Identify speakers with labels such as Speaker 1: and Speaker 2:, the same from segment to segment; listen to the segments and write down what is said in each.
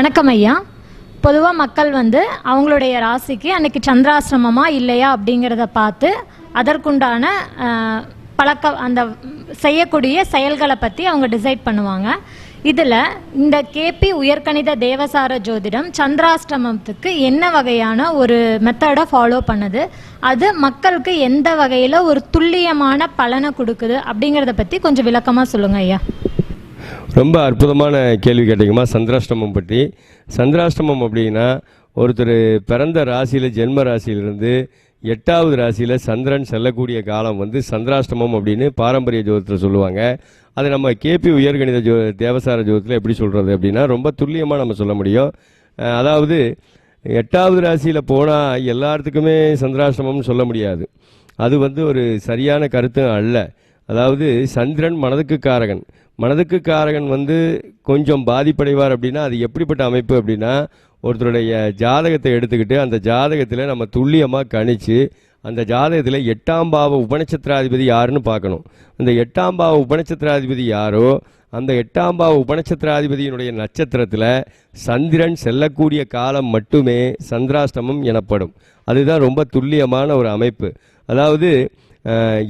Speaker 1: வணக்கம் ஐயா. பொதுவாக மக்கள் வந்து அவங்களுடைய ராசிக்கு அன்னைக்கு சந்திராசிரமமா இல்லையா அப்படிங்கிறத பார்த்து அதற்குண்டான பழக்க அந்த செய்யக்கூடிய செயல்களை பற்றி அவங்க டிசைட் பண்ணுவாங்க. இதில் இந்த கேபி உயர்கணித தேவசார ஜோதிடம் சந்திராஷ்டமத்துக்கு என்ன வகையான ஒரு மெத்தடை ஃபாலோ பண்ணுது? அது மக்களுக்கு எந்த வகையில் ஒரு துல்லியமான பலனை கொடுக்குது அப்படிங்கிறத பற்றி கொஞ்சம் விளக்கமாக சொல்லுங்கள் ஐயா.
Speaker 2: ரொம்ப அற்புதமான கேள்வி கேட்டீங்கம்மா. சந்திராஷ்டமம் பற்றி. சந்திராஷ்டமம் அப்படின்னா ஒருத்தர் பிறந்த ராசியில் ஜென்ம ராசியிலிருந்து எட்டாவது ராசியில் சந்திரன் செல்லக்கூடிய காலம் வந்து சந்திராஷ்டமம் அப்படின்னு பாரம்பரிய ஜோதத்தில் சொல்லுவாங்க. அது நம்ம கேபி உயர்கணித ஜோ தேவசார ஜோதத்தில் எப்படி சொல்கிறது அப்படின்னா ரொம்ப துல்லியமாக நம்ம சொல்ல முடியும். அதாவது எட்டாவது ராசியில் போனால் எல்லாத்துக்குமே சந்திராஷ்டமம்னு சொல்ல முடியாது. அது வந்து ஒரு சரியான கருத்தும் அல்ல. அதாவது சந்திரன் மனதுக்கு காரகன். மனதுக்கு காரகன் வந்து கொஞ்சம் பாதிப்படைவார் அப்படின்னா அது எப்படிப்பட்ட அமைப்பு அப்படின்னா ஒருத்தருடைய ஜாதகத்தை எடுத்துக்கிட்டு அந்த ஜாதகத்தில் நம்ம துல்லியமாக கணிச்சு அந்த ஜாதகத்தில் எட்டாம் பாவ உபநட்சத்திராதிபதி யாருன்னு பார்க்கணும். அந்த எட்டாம் பாவ உபநட்சத்திராதிபதி யாரோ அந்த எட்டாம் பாவ உபநட்சத்திராதிபதியினுடைய நட்சத்திரத்தில் சந்திரன் செல்லக்கூடிய காலம் மட்டுமே சந்திராஷ்டமம் எனப்படும். அதுதான் ரொம்ப துல்லியமான ஒரு அமைப்பு. அதாவது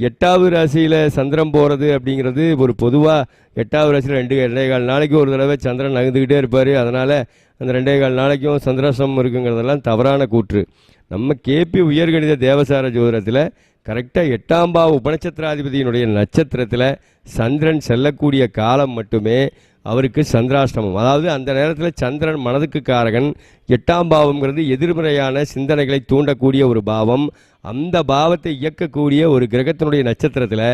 Speaker 2: எட்டாவது ராசியில் சந்திரன் போகிறது அப்படிங்கிறது ஒரு பொதுவாக எட்டாவது ராசியில் ரெண்டு ரெண்டே கால் நாளைக்கு ஒரு தடவை சந்திரன் நகர்ந்துக்கிட்டே இருப்பார். அதனால் அந்த ரெண்டே கால் நாளைக்கும் சந்திராஷ்டமம் இருக்குங்கிறதெல்லாம் தவறான கூற்று. நம்ம கேபி உயர்கணித தேவசார ஜோதிடத்தில் கரெக்டாக எட்டாம் பாவ உபநட்சத்திராதிபதியினுடைய நட்சத்திரத்தில் சந்திரன் செல்லக்கூடிய காலம் மட்டுமே அவருக்கு சந்திராஷ்டமம். அதாவது அந்த நேரத்தில் சந்திரன் மனதுக்கு காரகன் எட்டாம் பாவம்ங்கிறது எதிர்மறையான சிந்தனைகளை தூண்டக்கூடிய ஒரு பாவம். அந்த பாவத்தை இயக்கக்கூடிய ஒரு கிரகத்தினுடைய நட்சத்திரத்தில்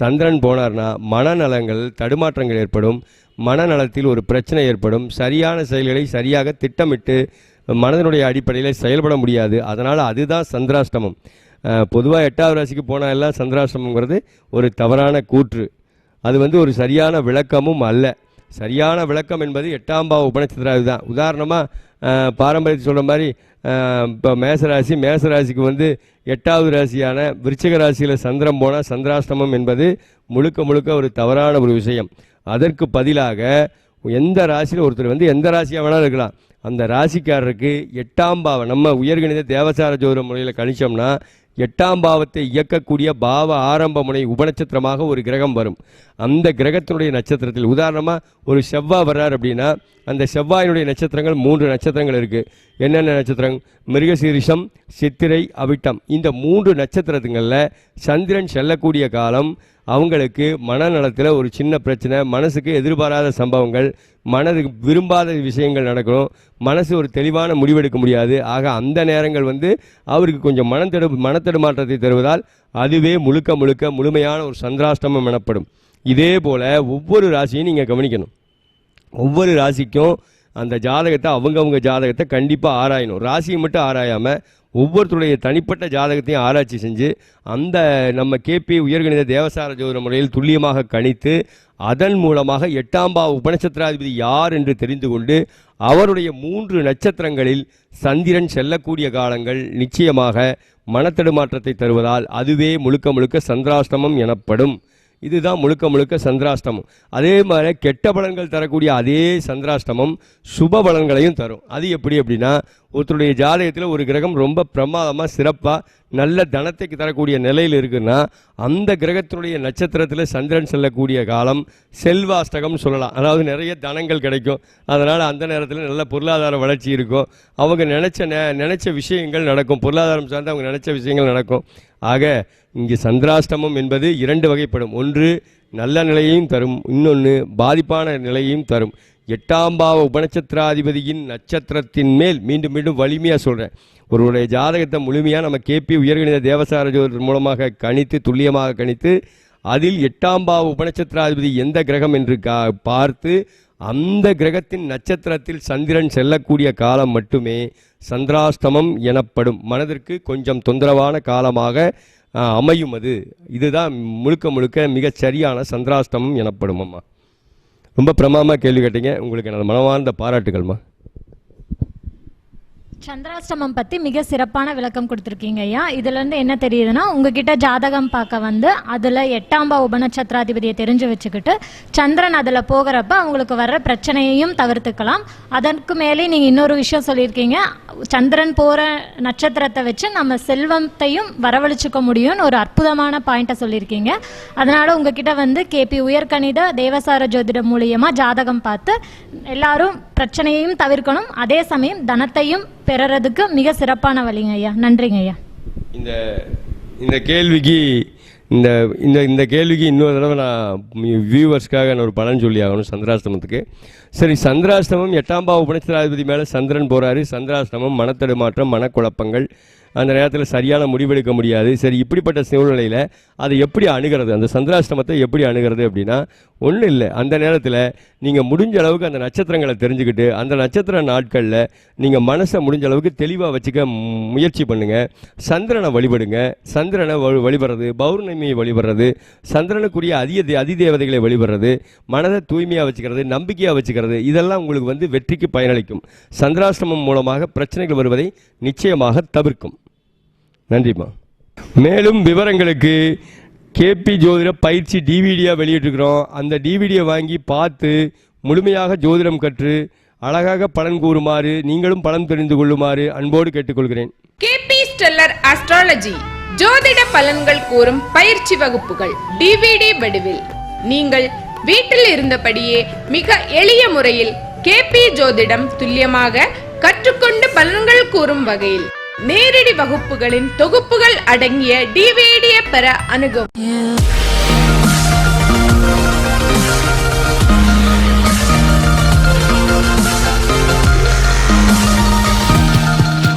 Speaker 2: சந்திரன் போனார்னா மனநலங்கள் தடுமாற்றங்கள் ஏற்படும். மனநலத்தில் ஒரு பிரச்சனை ஏற்படும். சரியான செயல்களை சரியாக திட்டமிட்டு மனதினுடைய அடிப்படையில் செயல்பட முடியாது. அதனால் அதுதான் சந்திராஷ்டமம். பொதுவாக எட்டாவது ராசிக்கு போனால் எல்லாம் சந்திராஷ்டமங்கிறது ஒரு தவறான கூற்று. அது வந்து ஒரு சரியான விளக்கமும் அல்ல. சரியான விளக்கம் என்பது எட்டாம் பாவ உபநட்சத்திராதி தான் உதாரணமாக பாரம்பரியத்தை சொல்கிற மாதிரி இப்போ மேசராசி மேசராசிக்கு வந்து எட்டாவது ராசியான விருச்சிக ராசியில் சந்திரம் போனால் சந்திராஷ்டமம் என்பது முழுக்க முழுக்க ஒரு தவறான ஒரு விஷயம். அதற்கு பதிலாக எந்த ராசியில் ஒருத்தர் வந்து எந்த ராசியாக வேணாலும் இருக்கலாம். அந்த ராசிக்காரருக்கு எட்டாம் பாவம். நம்ம உயர்கணித தேவசார ஜோதிட முறையில் கணிச்சோம்னா எட்டாம் பாவத்தை இயக்கக்கூடிய பாவ ஆரம்ப முனை உபநட்சத்திரமாக ஒரு கிரகம் வரும். அந்த கிரகத்தினுடைய நட்சத்திரத்தில் உதாரணமாக ஒரு செவ்வாய் வர்றார் அப்படின்னா அந்த செவ்வாயினுடைய நட்சத்திரங்கள் மூன்று நட்சத்திரங்கள் இருக்குது என்னென்ன நட்சத்திரம்? மிருகசீரிஷம் சித்திரை அவிட்டம். இந்த மூன்று நட்சத்திரத்துங்களில் சந்திரன் செல்லக்கூடிய காலம் அவங்களுக்கு மனநலத்தில் ஒரு சின்ன பிரச்சனை மனசுக்கு எதிர்பாராத சம்பவங்கள் மனதுக்கு விரும்பாத விஷயங்கள் நடக்கணும். மனசு ஒரு தெளிவான முடிவெடுக்க முடியாது. ஆக அந்த நேரங்கள் வந்து அவருக்கு கொஞ்சம் மனத்தெடு மனத்தடுமாற்றத்தை தருவதால் அதுவே முழுக்க முழுக்க முழுமையான ஒரு சந்திராஷ்டமம் எனப்படும். இதே போல் ஒவ்வொரு ராசியும் நீங்கள் கவனிக்கணும். ஒவ்வொரு ராசிக்கும் அந்த ஜாதகத்தை அவங்கவுங்க ஜாதகத்தை கண்டிப்பாக ஆராயணும். ராசியை மட்டும் ஆராயாமல் ஒவ்வொருத்தருடைய தனிப்பட்ட ஜாதகத்தையும் ஆராய்ச்சி செஞ்சு அந்த நம்ம கேபி உயர்கணித தேவசார ஜோதிட முறையில் துல்லியமாக கணித்து அதன் மூலமாக எட்டாம் பாவ உபநட்சத்திராதிபதி யார் என்று தெரிந்து கொண்டு அவருடைய மூன்று நட்சத்திரங்களில் சந்திரன் செல்லக்கூடிய காலங்கள் நிச்சயமாக மனத்தடுமாற்றத்தை தருவதால் அதுவே முழுக்க முழுக்க சந்திராஷ்டமம் எனப்படும். இதுதான் முழுக்க முழுக்க சந்திராஷ்டமம். அதே மாதிரி கெட்ட பலன்கள் தரக்கூடிய அதே சந்திராஷ்டமம் சுப பலன்களையும் தரும். அது எப்படி அப்படின்னா ஒருத்தருடைய ஜாதகத்தில் ஒரு கிரகம் ரொம்ப பிரமாதமாக சிறப்பாக நல்ல தனத்தைக்கு தரக்கூடிய நிலையில் இருக்குன்னா அந்த கிரகத்தினுடைய நட்சத்திரத்தில் சந்திரன் செல்லக்கூடிய காலம் செல்வாஷ்டகம்னு சொல்லலாம். அதாவது நிறைய தனங்கள் கிடைக்கும். அதனால் அந்த நேரத்தில் நல்ல பொருளாதார வளர்ச்சி இருக்கும். அவங்க நினச்ச நெ நினச்ச விஷயங்கள் நடக்கும். பொருளாதாரம் சார்ந்து அவங்க நினச்ச விஷயங்கள் நடக்கும். ஆக இங்கே சந்திராஷ்டமம் என்பது இரண்டு வகைப்படும். ஒன்று நல்ல நிலையையும் தரும். இன்னொன்று பாதிப்பான நிலையையும் தரும். எட்டாம் பாவ உபநட்சத்திராதிபதியின் நட்சத்திரத்தின் மேல் மீண்டும் மீண்டும் வலிமையாக சொல்கிறேன் ஒருவருடைய ஜாதகத்தை முழுமையாக நம்ம கேபி உயர்கணித தேவசார ஜோதர் மூலமாக கணித்து துல்லியமாக கணித்து அதில் எட்டாம் பாவ உபநட்சத்திராதிபதி எந்த கிரகம் என்று கா பார்த்து அந்த கிரகத்தின் நட்சத்திரத்தில் சந்திரன் செல்லக்கூடிய காலம் மட்டுமே சந்திராஷ்டமம் எனப்படும். மனதிற்கு கொஞ்சம் தொந்தரவான காலமாக அமையும் அது. இதுதான் முழுக்க முழுக்க மிகச் சரியான சந்திராஷ்டமம் எனப்படும் அம்மா ரொம்ப பிரமாதமாக கேள்வி கேட்டீங்க. உங்களுக்கு எனது மனமார்ந்த பாராட்டுகள்மா.
Speaker 1: சந்திராஷ்டமம் பத்தி மிக சிறப்பான விளக்கம் கொடுத்துருக்கீங்க ஐயா. இதுல இருந்து என்ன தெரியுதுன்னா உங்ககிட்ட ஜாதகம் பார்க்க வந்து அதுல எட்டாம் பாவ உபநட்சத்திராதிபதியை தெரிஞ்சு வச்சுக்கிட்டு சந்திரன் அதுல போகிறப்ப அவங்களுக்கு வர்ற பிரச்சனையையும் தவிர்த்துக்கலாம். அதற்கு மேலே நீங்க இன்னொரு விஷயம் சொல்லியிருக்கீங்க. சந்திரன் போற நட்சத்திரத்தை வச்சு நம்ம செல்வத்தையும் வரவழைச்சிக்க முடியும்னு ஒரு அற்புதமான பாயிண்ட்டை சொல்லியிருக்கீங்க. அதனால உங்ககிட்ட வந்து கேபி உயர்கணித தேவசார ஜோதிடம் மூலியமா ஜாதகம் பார்த்து எல்லாரும் பிரச்சனையையும் தவிர்க்கணும். அதே சமயம் தனத்தையும் பெறறதுக்கு மிக சிறப்பான வழிங்க ஐயா. நன்றிங்க ஐயா.
Speaker 2: இந்த இந்த கேள்விக்கு இந்த இந்த இந்த கேள்விக்கு இன்னொரு தடவை நான் வியூவர்ஸ்க்காக நான் ஒரு பலன் சொல்லி ஆகணும் சந்திராஷ்டமத்துக்கு சரி சந்திராஷ்டமம் எட்டாம் பாவ மேலே சந்திரன் போகிறாரு சந்திராஷ்டமம் மனத்தடுமாற்றம் மனக்குழப்பங்கள் அந்த நேரத்தில் சரியான முடிவெடுக்க முடியாது. சரி இப்படிப்பட்ட சூழ்நிலையில் அதை எப்படி அணுகிறது? அந்த சந்திராஷ்டமத்தை எப்படி அணுகிறது அப்படின்னா ஒன்றும் இல்லை. அந்த நேரத்தில் நீங்கள் முடிஞ்ச அளவுக்கு அந்த நட்சத்திரங்களை தெரிஞ்சுக்கிட்டு அந்த நட்சத்திர நாட்களில் நீங்கள் மனசை முடிஞ்ச அளவுக்கு தெளிவாக வச்சுக்க முயற்சி பண்ணுங்கள் சந்திரனை வழிபடுங்க. சந்திரனை வழி வழிபடுறது பௌர்ணமியை வழிபடுறது சந்திரனுக்குரிய அதிக தே- அதிதேவதைகளை வழிபடுறது மனதை தூய்மையாக வச்சுக்கிறது நம்பிக்கையாக வச்சுக்கிறது இதெல்லாம் உங்களுக்கு வந்து வெற்றிக்கு பயனளிக்கும். சந்திராஷ்டமம் மூலமாக பிரச்சனைகள் வருவதை நிச்சயமாக தவிர்க்கும். நன்றிம்மா மேலும் விவரங்களுக்கு கேபி ஜோதிட பயிற்சி டிவிடியாக வெளியிட்டிருக்கிறோம். அந்த டிவிடியை வாங்கி பார்த்து முழுமையாக ஜோதிடம் கற்று அழகாக பலன் கூறுமாறு நீங்களும் பலன் தெரிந்து கொள்ளுமாறு அன்போடு கேட்டுக்கொள்கிறேன்.
Speaker 3: கேபி ஸ்டெல்லர் அஸ்ட்ராலஜி ஜோதிட பலன்கள் கூறும் பயிற்சி வகுப்புகள் டிவிடி வடிவில். நீங்கள் வீட்டில் இருந்தபடியே மிக எளிய முறையில் கேபி ஜோதிடம் துல்லியமாக கற்றுக்கொண்டு பலன்கள் கூறும் வகையில். நேரடி வகுப்புகளின் தொகுப்புகள் அடங்கிய டிவிடியை பெற அணுகும்.